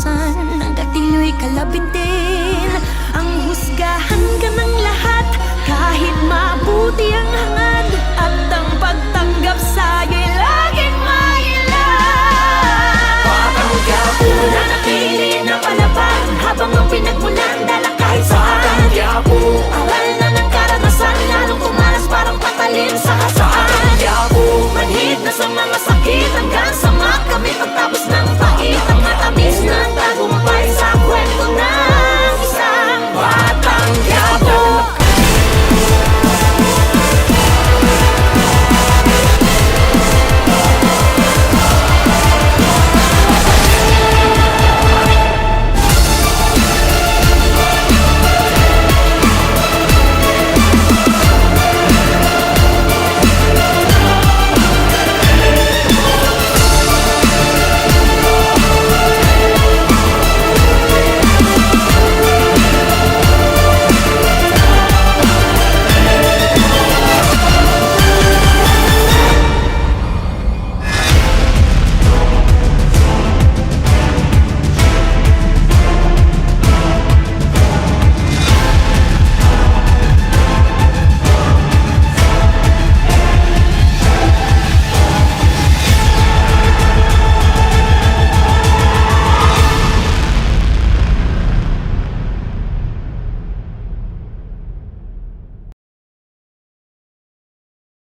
minsan Hanggat ilo'y kalabit